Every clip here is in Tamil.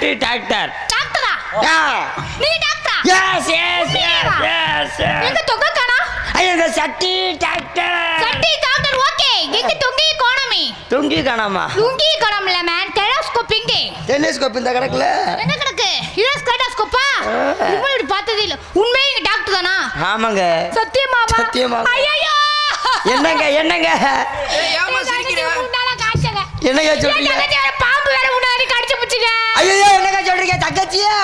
வெளிநாட்டு டாக்டர் டாக்டரா நீ டாக்டரா எஸ் எஸ் எஸ் எஸ் எங்க தொங்க காணா? ஐயோ இந்த சட்டி டாக்டர் சட்டி டாக்டர் ஓகே எங்க தொங்கி கோணமி? துங்கி காணாமா? லுங்கி கோணம்ல மேன் டெலஸ்கோப் எங்க? டெலிஸ்கோப் இந்த கணக்குல என்ன கிடக்கு? இது ஸ்கேட்டாஸ்கோப்பா இவ்வளவு இப்படி பார்த்ததே இல்ல. உண்மையே எங்க டாக்டர் தானா? ஆமாங்க. சத்தியமாவா? சத்தியமாவா. ஐயோ என்னங்க என்னங்க? ஏமா சிரிக்கிற என்னங்க சொல்றீங்க பாம்பு வேற ஐயோ என்னங்க சொல்றீங்க? தங்கச்சியா?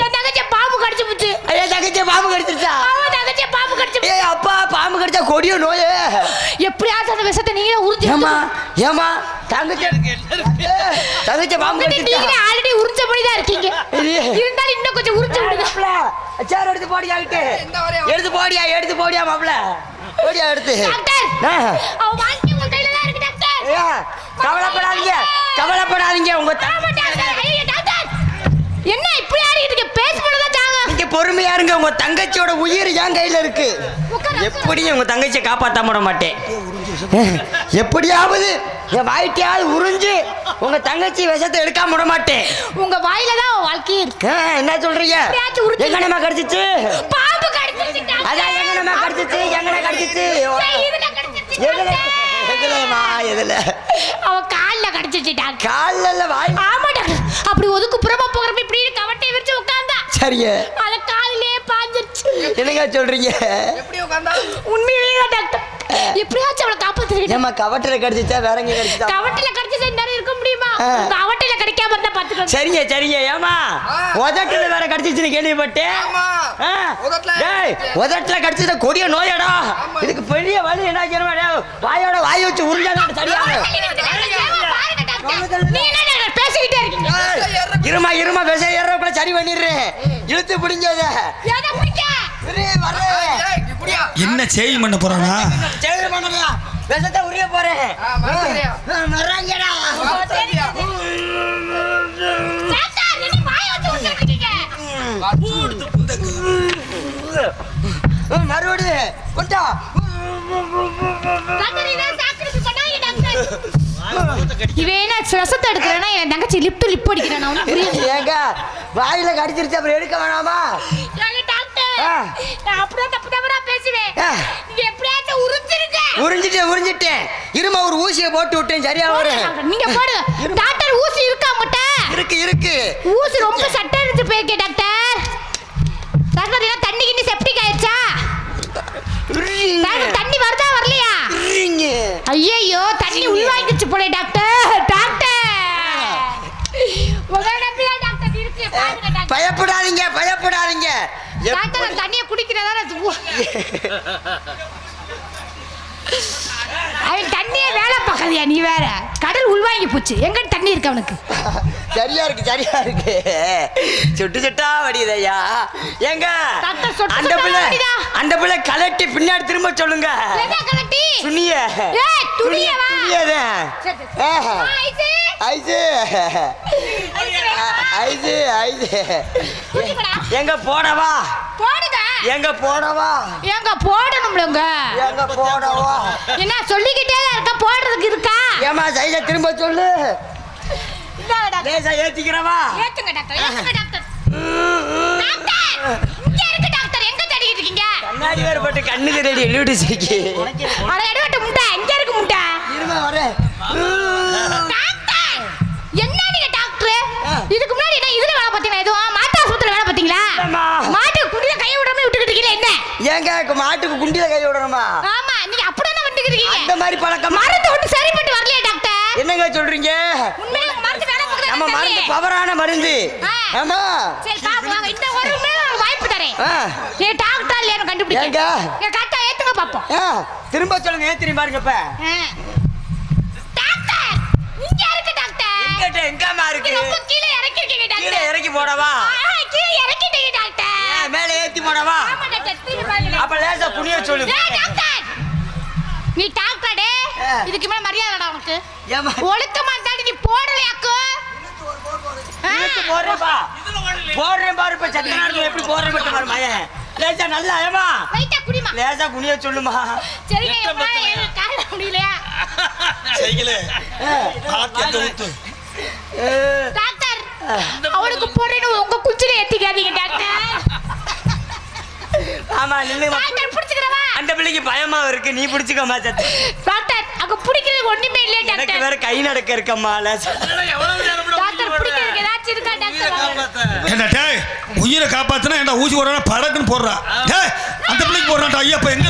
என் தங்கச்சி பாம்பு கடிச்சு புச்சு. ஐயா தங்கச்சி பாம்பு கடிச்சிருச்சா? அவன் தங்கச்சி பாம்பு கடிச்சு. ஏய் அப்பா பாம்பு கடிச்சா கொடிய நோயே? எப்படியாச்சும் அந்த விஷத்தை நீங்களே உறிஞ்சு ஏமா ஏமா தங்கச்சி தங்கச்சி பாம்பு ஆல்ரெடி உறிஞ்சபடி தான் இருக்கீங்க. இருந்தாலும் இன்னும் கொஞ்சம் உறிஞ்சு விடுங்க. சேர் எடுத்து போடியா கிட்டு? எடுத்து போடியா எடுத்து போடியா மாப்ள போடியா எடுத்து. டாக்டர் வாழ்க்கை உங்க கையில கவலைப்படாதீங்க கவலைப்படாதீங்க. உங்க என்ன இப்படி ஆடிட்டு பேச நீங்க பொறுமையா இருங்க. உங்க தங்கச்சியோட உயிர் என் கையில இருக்கு. எப்படியும் உங்க தங்கச்சியை காப்பாத்தாம விட மாட்டேன். எப்படியாவது என் வாய்ட்டையாவது உறிஞ்சு உங்க தங்கச்சி விஷத்தை எடுக்காம விட மாட்டேன். உங்க வாயில தான் வாழ்க்கையே இருக்கு. என்ன சொல்றீங்க? எங்கனமா கடிச்சிச்சு? பாம்பு கடிச்சிருச்சு டாக்டர் அதான் எங்கனமா கடிச்சிச்சு? எங்கன கடிச்சிச்சு? ஏய், இதுல. அவ கால்ல கடிச்சிருச்சு டாக்டர் கால்ல இல்ல வாய் ஆமா டாக்டர் அப்படி ஒதுக்கு புறமா போகிறப்ப இப்படி கவட்டை விரிச்சு உட்கார்ந்தா சரிங்க. அத காலிலே பாஞ்சிருச்சு. என்னங்க சொல்றீங்க? எப்படி உட்காந்தா? உண்மையிலேயே டாக்டர். எப்படியாச்சும் அவளை காப்பாத்துறீங்க ஏமா கவட்டில கடிச்சிச்சா வேற எங்க கடிச்சிச்சா? கவட்டில கடிச்சது நேரம் இருக்க முடியுமா. கவட்டில கடிக்காம இருந்தா பாத்துக்கோங்க. சரிங்க சரிங்க. ஏமா. உதட்டுல வேற கடிச்சிச்சுன்னு கேள்விப்பட்டேன். டேய், உதட்டுல கடிச்சது கொடிய நோயடா. இதுக்கு பெரிய வழி என்ன செய்யணுமா? டேய், வாயோட வாய் வச்சு என்ன டாக்டர் பேசிக்கிட்டே இருக்கீங்க இருமா இருமா விச ஏறக்குள்ள சரி பண்ணிடுறேன். இழுத்து பிடிஞ்சத இப்படியா என்ன சேஞ்ச் பண்ண போறானா? சரி பண்ணலையா விஷத்தை உரிய போறேன் இருக்கீங்க மறுபடியும் கொண்டா. என் தங்கச்சி லிப் லிப் அடிக்கிறேன்? வாயில கடிச்சிருச்சு அப்புறம் எடுக்க வேணாமா. நான் அப்படியே தப்பு தவறா பேசுவேன். நீங்க எப்படியாச்சும் உறிஞ்சிருங்க உறிஞ்சிட்டேன் உறிஞ்சிட்டேன். இருமா ஒரு ஊசியை போட்டு விட்டேன். சரியா வரும் நீங்க போடுங்க டாக்டர் ஊசி இருக்கா முட்ட இருக்கு இருக்கு. ஊசி ரொம்ப சட்டை இருந்து போயிருக்கே டாக்டர். டாக்டர் தண்ணி கிண்ணி செப்டிக் ஆயிடுச்சா? தண்ணி வருதா வரலையா. ஐயோ தண்ணி உள்வாங்கிச்சு போல டாக்டர். டாக்டர். பயப்படாதீங்க பயப்படாதீங்க. டாக்டர் தண்ணியை குடிக்கிறதா அவன் தண்ணியே வேலை பார்க்காதியா நீ வேற. கடல் உள்வாங்கி போச்சு. எங்க தண்ணி இருக்கு அவனுக்கு? சரியா இருக்கு சரியா இருக்கு. சுட்டு சுட்டா வடியுதையா சொட்டு அந்த பிள்ளை? அந்த பிள்ளை கலட்டி பின்னாடி திரும்ப சொல்லுங்க. துணிய. ஏய், துணியவா? துணியதான். Ice, ice. ஐசு. எங்க போடவா? போடுங்க எங்க போடவா? ஏங்க போடணும்லங்க? எங்க போடவா? என்ன சொல்லிக்கிட்டே இருக்க? போடுறதுக்கு இருக்கா? ஏமா சைஸ திரும்ப சொல்லு. லேசா ஏத்திக்கிறவா? ஏத்துங்க டாக்டர் ஏத்துங்க டாக்டர். டாக்டர் இங்க இருக்கு டாக்டர். எங்க தேடிக்கிட்டு இருக்கீங்க? கண்ணாடி வேற போட்டு கண்ணுக்கு ரெடி எழுவிட்டு சிரிக்கி அட எடுவட்ட முட்டை. எங்க இருக்கு முட்டை. இருமா வரேன். டாக்டர் என்ன நீங்க டாக்டர்? இதுக்கு முன்னாடி என்ன இதுல வேலை பார்த்தீங்களா? எதுவும் மாட்டு ஆஸ்பத்திரியில வேலை பார்த்தீங்களா இல்லம்மா. மாட்டு குடியில கைய விடாம விட்டுக்கிட்டு இருக்கீங்க என்ன ஏங்க மாட்டுக்கு குண்டில கை விடணுமா? ஆமா நீங்க அப்படிதானே வந்துக்கிட்டு அந்த இருக்கீங்க மாதிரி பழக்கம் மருந்து ஒன்று சரிப்பட்டு வரலையா டாக்டர்? என்னங்க சொல்றீங்க? உண்மையில மருந்து வேலை நம்ம? மருந்து பவரான மருந்து. ஆமா சரி பாப்போம் இந்த ஒரு வாய்ப்பு தரேன். ஏ டாக்டர் இல்லையா கண்டுபிடிக்க? ஏங்க? ஏ கரெக்டா ஏத்துங்க பாப்போம். திரும்ப சொல்லுங்க ஏத்திரி பாருங்க இப்ப. டாக்டர் இங்க இருக்கு டாக்டர்? எங்கிட்ட எங்கம்மா இங்க இருக்கு? ரொம்ப கீழே இறக்கிருக்கீங்க கீழே டாக்டர் இறக்கி போடவா? கீழே இறக்கிட்டீங்க டாக்டர். மேல ஏத்தி போடவா? அப்ப லேசா புனிய சொல்லு. நீ டாக்டர். இதுக்கு மேல மரியாதைடா உனக்கு. ஏமா ஒழுக்கமா தாண்டி நீ போடலையாக்கு. இழுத்து போடுறேன் பா போடுறேன் பாரு இப்ப சத்த எப்படி போடுறேன் மட்டும் பாரு மயன் லேசா நல்லா ஏமா லேசா புனிய சொல்லுமா. முடியலையா? ஊத்து டாக்டர் அவனுக்கு உங்க குச்சில ஏத்திக்காதீங்க டாக்டர். ஆமா நில்லுமா டாக்டர் புடிச்சுக்கிறவா? அந்த பிள்ளைக்கு பயமா இருக்கு நீ பிடிச்சுக்கம்மா சத்து டாக்டர் அங்க பிடிக்கிறது ஒண்ணுமே இல்லையா எனக்கு டாக்டர் வேற கை நடக்க இருக்கம்மா டாக்டர் பிடிக்கிறதுக்கு ஏதாச்சும் இருக்கா டாக்டர்? ஏண்டா டேய் உயிரை காப்பாத்தினா ஏண்டா ஊசி போடுறா படக்குன்னு போடுறா? டேய் அந்த பிள்ளைக்கு போடுறான்டா ஐயா இப்ப எங்க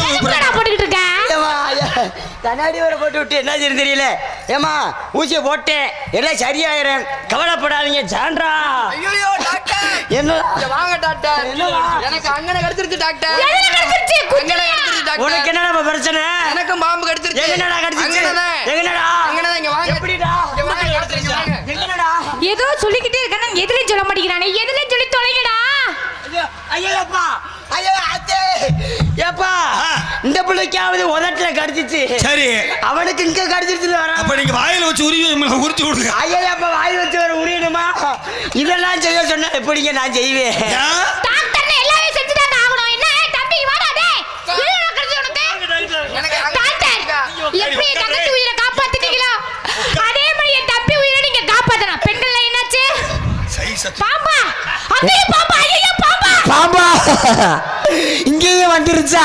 போட்டுக்கிட்டு இருக்க? ஏம்மா, ஐயா, கண்ணாடி வர போட்டு விட்டு என்ன செய்யுன்னு தெரியல. ஏமா ஊசியை போட்டேன் எல்லாம் சரியாயிரும். கவலைப்படாதீங்க சான்றா ஐயோ டாக்டர். என்ன வாங்க டாக்டர்? எனக்கு அங்கன கடிச்சிருச்சு டாக்டர். கடிச்சிருச்சு? அங்கன கடிச்சிருச்சு டாக்டர். உனக்கு என்னடா பிரச்சனை? எனக்கும் பாம்பு கடிச்சிருச்சு. இங்க வாங்க. எப்படிடா? இங்க வாங்க எங்கனடா? ஏதோ சொல்லிக்கிட்டே இருக்கானே எதுலயும் சொல்ல மாட்டேங்கிறானே. எதுலயும் சொல்லி தொலைங்கடா. ஐயோ ஐயோப்பா ஐயோ அத்தே. ஏப்பா ஆ. இந்த பிள்ளைக்காவது உதட்டுல கடிச்சிச்சு. சரி. அவனுக்கு இங்க கடிச்சிருச்சு வர அப்ப நீங்க வாயில வச்சு உருவி உரிச்சு விடுங்க ஐயப்பா வாய் வச்சு வர உரியணுமா? இதெல்லாம் செய்ய சொன்னா எப்படிங்க நான் செய்வேன்? எப்படி என் தங்கச்சி உயிரை காப்பாத்திட்டீங்களோ? அதே மாதிரி என் தம்பி உயிரை நீங்க காப்பாத்தணும். பெண்கள் என்னாச்சு? பாம்பா அங்கேயும் ஐயோ பாம்பா பாம்பா இங்கேயும் வந்துருச்சா?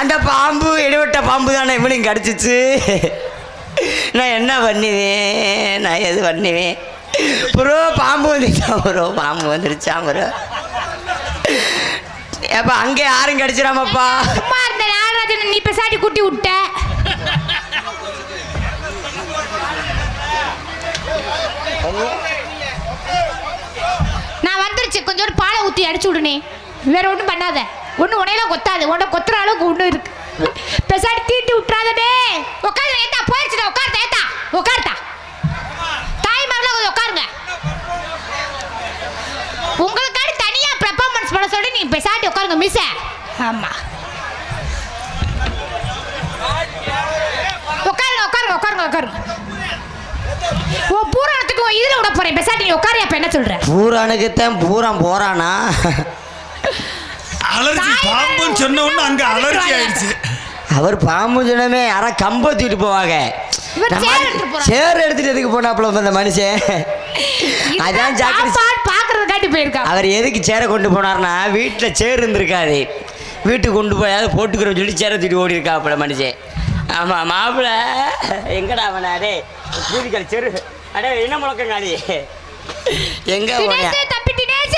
அந்த பாம்பு இடைவிட்ட பாம்பு தானே இவனையும் கடிச்சிச்சு. நான் என்ன பண்ணுவேன்? நான் எது பண்ணுவேன்? ப்ரோ பாம்பு வந்துச்சா ப்ரோ? பாம்பு வந்துருச்சா ப்ரோ? ஏப்பா அங்கே யாரும் கடிச்சிடாமப்பா? சும்மா இருந்த நாகராஜன் நீ பெசாட்டி குட்டி விட்ட. நான் வந்துருச்சு. கொஞ்சோண்டு பாலை ஊத்தி அடிச்சு விடுனே. வேற ஒண்ணும் பண்ணாத. ஒண்ணு உனையெல்லாம் கொத்தாது. உன்னை கொத்துற அளவுக்கு ஒண்ணு இருக்கு. பெசாட்டி தீட்டி விட்டுறாதடே உட்காரு ஏத்தா. போயிடுச்சுடா உட்காருதா ஏத்தா. உட்காருதா தாய்மார்களா கொஞ்சம் உட்காருங்க உங்களுக்காண்டி தனியா பெர்ஃபார்மன்ஸ் பண்ண சொல்லி நீங்க பெசாட்டி உட்காருங்க மிஸ் ஆமா. உட்காருங்க உட்காருங்க உட்காருங்க உட்காருங்க ஓ பூராணத்துக்கு உன் இதுல விட போறேன். பெசாட்டி நீ உட்காரு அப்ப என்ன சொல்ற? பூரானுக்குத்தான் பூரான் போறானா? அலர்ஜி பாம்புன்னு சொன்ன உடனே அங்க அலர்ஜி ஆயிடுச்சு. அவர் பாம்பு சொன்னமே யாரா கம்ப தூக்கிட்டு போவாங்க. சேர் எடுத்துட்டு போறாரு. சேர் எடுத்துட்டு எதுக்கு போனாப்புல இந்த மனுஷன்? அதான் ஜாக்கிரதை. பாப்பான் பாக்குறது காட்டி போயிருக்கா. அவர் எதுக்கு சேரை கொண்டு போனார்னா வீட்டில் சேர் இருந்திருக்காது. வீட்டுக்கு கொண்டு போயாவது போட்டுக்கிறோம் சொல்லி சேரை தூக்கிட்டு ஓடி இருக்காப்புல மனுஷன். ஆமாம் மாப்பிள்ள எங்கடா அவனா அடே பூதிக்கல் செரு. அடே என்ன எங்க தினேஷ் தம்பி தினேஷ்.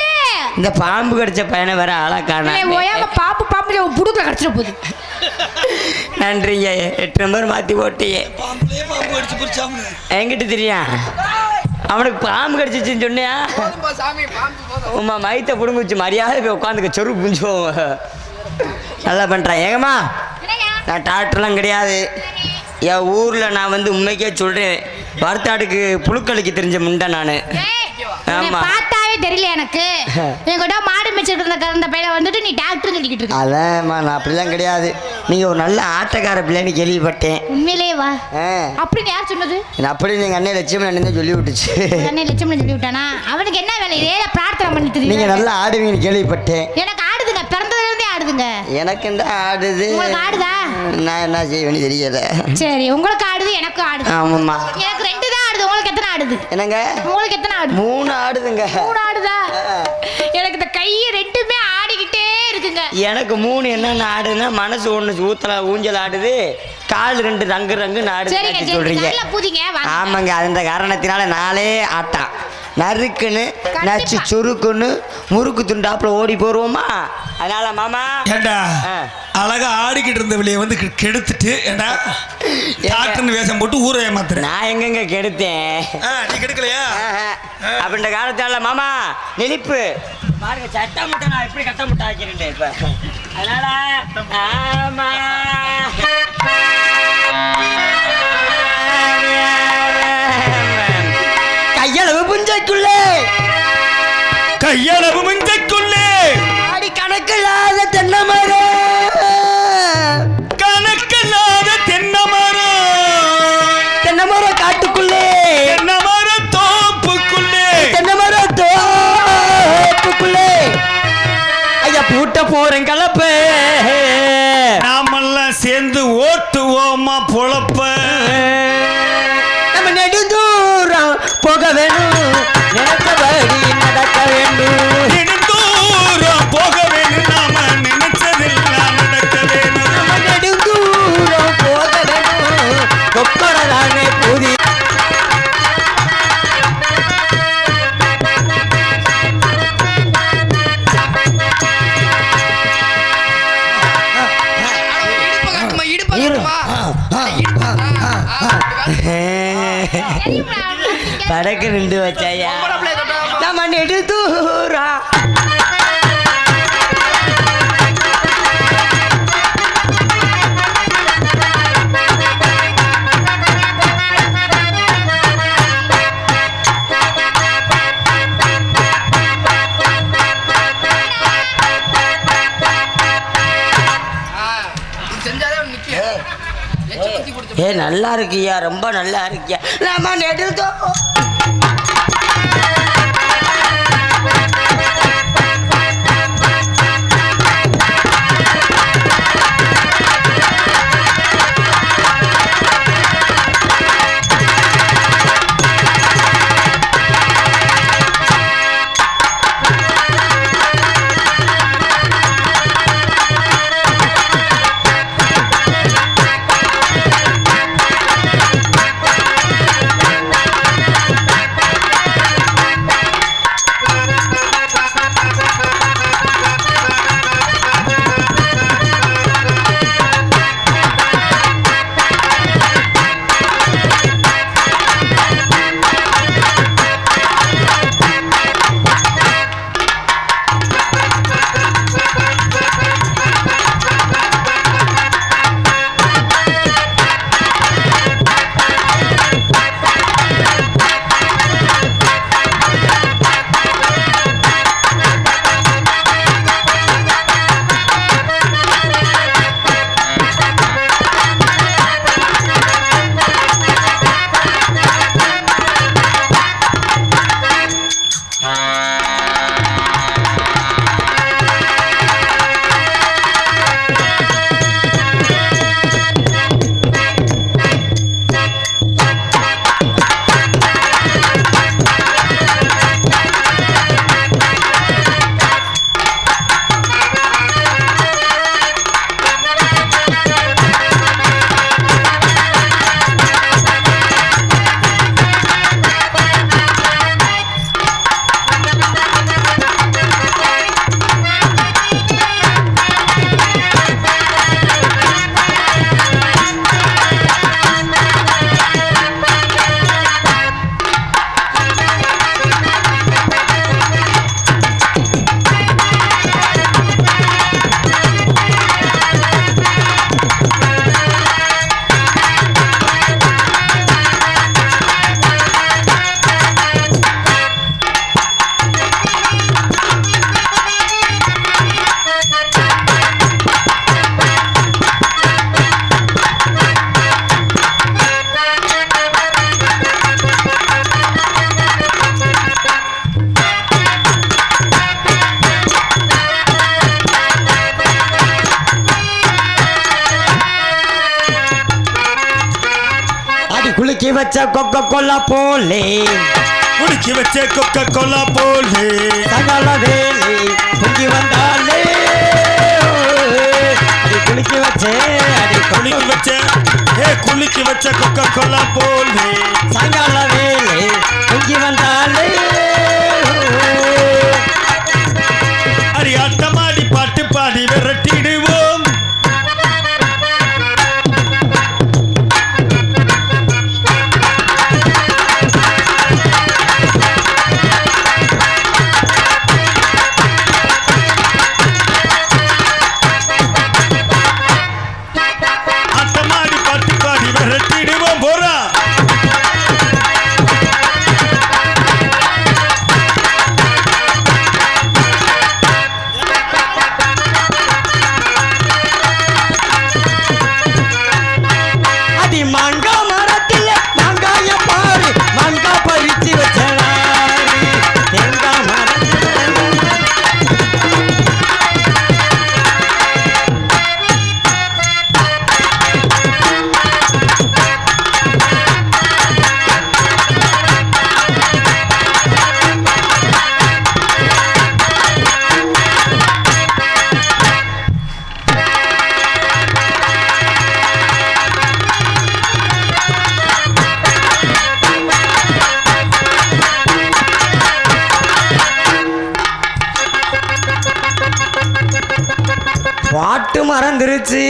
இந்த பாம்பு கடிச்ச பையனை வேற ஆளாக்கான இல்லை, ஓயாம பாம்பு புடுக்கல கடிச்சிட போகுது. நன்றிங்க. எட்டு நம்பர் மாற்றி போட்டியே. பாம்புலயே பாம்பு அடிச்சு பிடிச்சாம என்கிட்ட தெரியும் அவனுக்கு பாம்பு கடிச்சிச்சுன்னு சொன்னியா? உமா மயத்தை பிடுங்க வச்சு மரியாதை போய் உட்காந்துக்க சொரு புஞ்சுவோம் நல்லா பண்ணுறான் ஏங்கம்மா? நான் டாக்டர்லாம் கிடையாது. என் ஊரில் நான் வந்து உண்மைக்கே சொல்கிறேன் வருத்தாடுக்கு புழுக்களுக்கு தெரிஞ்ச முண்டை நான். ஏய், உன்னை ஆமா. பார்த்தாவே தெரியல எனக்கு. என்கிட்ட மாடு மேய்ச்சிட்டு இருந்த கறந்த பையனை வந்துட்டு நீ டாக்டர் சொல்லிக்கிட்டு இருக்க. அதான்மா நான் அப்படிலாம் கிடையாது. நீங்கள் ஒரு நல்ல ஆட்டக்கார பிள்ளைன்னு கேள்விப்பட்டேன். உண்மையிலேயே வா. ஆ. அப்படின்னு யார் சொன்னது? நான் அப்படி நீங்கள் அண்ணன் லட்சியம் அண்ணன் சொல்லி விட்டுச்சு அண்ணே லட்சுமணன் சொல்லி விட்டானா அவனுக்கு என்ன வேலை? இதே பிரார்த்தனை பண்ணிட்டு நீங்கள் இருக்கீங்க. நல்லா ஆடுவீங்கன்னு கேள்விப்பட்டேன். எனக்கு ஆடுதுங்க. பிறந்ததுல இருந்தே ஆடுதுங்க. எனக்கு இந்த ஆடுது. உங்களுக்கு ஆடுதா? நான் என்ன செய்வேன்னு தெரியல. சரி உங்களுக்கு ஆடுது எனக்கு ஆடுது. ஆமாம்மா. எனக்கு ரெண்டு தான் ஆடுது உங்களுக்கு எத்தனை ஆடுது? என்னங்க? உங்களுக்கு எத்தனை ஆடுது? மூணு ஆடுதுங்க. மூணு ஆடுதா? எனக்கு இந்த கை ரெண்டுமே ஆடிக்கிட்டே இருக்குங்க. எனக்கு மூணு என்னென்ன ஆடுதுன்னா மனசு ஒன்று ஊத்தல ஊஞ்சல் ஆடுது. கால் ரெண்டு ரங்கு ரங்கு ஆடுது. சொல்றீங்க? ஆமாங்க அந்த காரணத்தினால நாளே ஆட்டான். நறுக்குன்னு. நச்சு சுருக்குன்னு முறுக்கு துண்டாப்புல ஓடி போருவோமா? அதனால மாமா ஏண்டா. அழகா ஆடிக்கிட்டு இருந்த வெளியே வந்து கெடுத்துட்டு ஏண்டா? டாக்டர்னு வேஷம் போட்டு ஊரை ஏமாத்துறேன் நான் எங்கெங்க கெடுத்தேன்? நீ கெடுக்கலையா. அப்படின்ற காலத்தால மாமா நெளிப்பு. பாருங்க சட்டை முட்டை நான் எப்படி கட்ட முட்டை ஆக்கிறேன் இப்ப. அதனால ஆமா. புஞ்சைக்குள்ளே கையளவு மஞ்சக்குள்ளே. ஆடி கணக்கில்லாத தென்னை மரம் கணக்கில்லாத தென்னை மரம் தென்னை மரம் காட்டுக்குள்ளே. தென்னை மரம் தோப்புக்குள்ளே. தென்னை மரம் தோப்புக்குள்ளே. ஐயா பூட்ட போறேன் கலப்பு. நாமெல்லாம் சேர்ந்து ஓட்டுவோமா பொழப்ப. படக்கு நின்று வச்சாயா நம்ம பிடிச்ச ஏ நல்லா இருக்கியா ரொம்ப நல்லா இருக்கியா நம்ம நெடுந்தோ அடி குலுக்கி வச்ச கொக்க கொல்லா போலே. குடிச்சு வச்ச கொக்க கொல்லா போலே. சகல வேலை பொங்கி வந்தாலே. அடி குலுக்கி வச்சே அடி குளிக்கு வச்ச ஏ குளிக்கு வச்ச கொக்க கொல்லா போலே. சாயங்கால வேலை பொங்கி வந்தாலே. அடி பாட்டு மறந்துருச்சு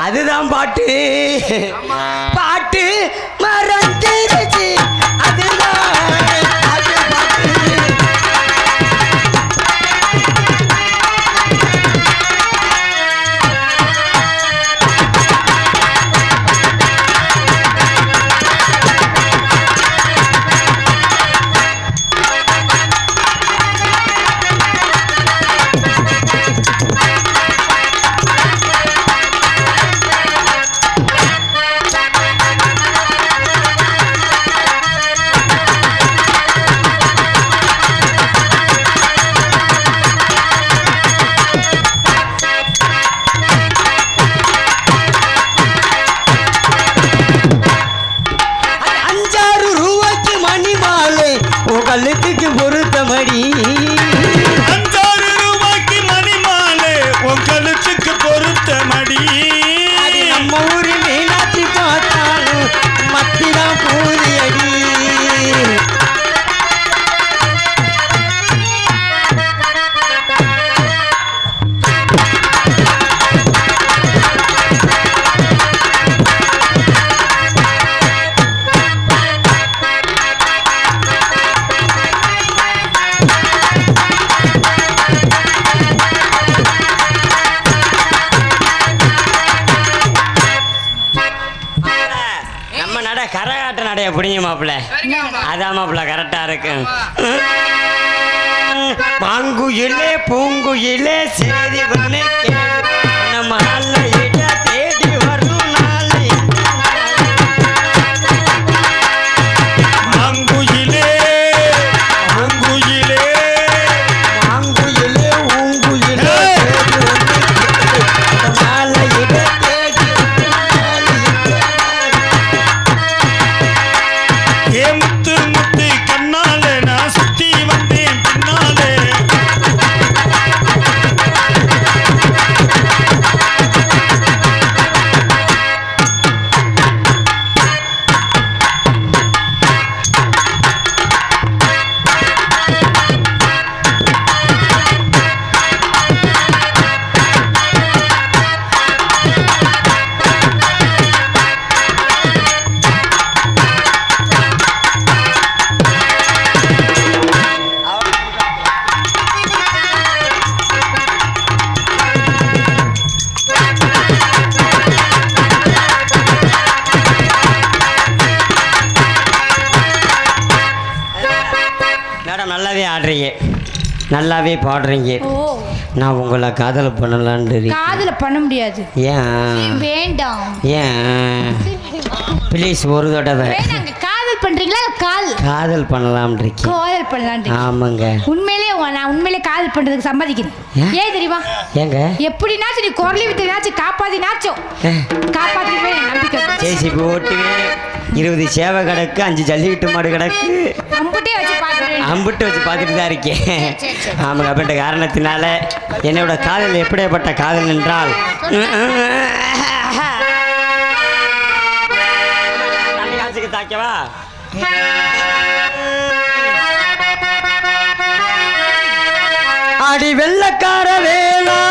அதுதான் பாட்டு. அதான் மாப்பிள்ள கரெக்டா இருக்கு. மாங்குயிலே பூங்குயிலே சேதி பண்ணு மேடம் நல்லாவே பாடுறீங்க. நான் உங்களை காதல் பண்ணலான்னு. காதுல பண்ண முடியாது. ஏன்? வேண்டாம். ஏன்? ப்ளீஸ் ஒரு தடவை. காதல் பண்றீங்களா? கால். காதல் பண்ணலாம் இருக்கேன் காதல் பண்ணலான் ஆமாங்க. உண்மையிலே நான் உண்மையிலே காதல் பண்றதுக்கு சம்மதிக்கிறேன். ஏன்? தெரியுமா? ஏங்க? எப்படினாச்சும் நீ குரலி வித்தனாச்சும் காப்பாத்தினாச்சும். எனக்கு நம்பிக்கை. ஓட்டுவேன் இருபது சேவை கிடக்கு அஞ்சு ஜல்லிக்கட்டு மாடு கிடக்கு அம்புட்டே வச்சு பாத்துருவேன் அம்பிட்டு வச்சு பார்த்துட்டு தான் இருக்கேன். ஆமாங்க அப்படின்ற காரணத்தினால என்னோட காதல் எப்படியாப்பட்ட காதல் என்றால் தாக்கவா அடி வெள்ளக்கார வேளா.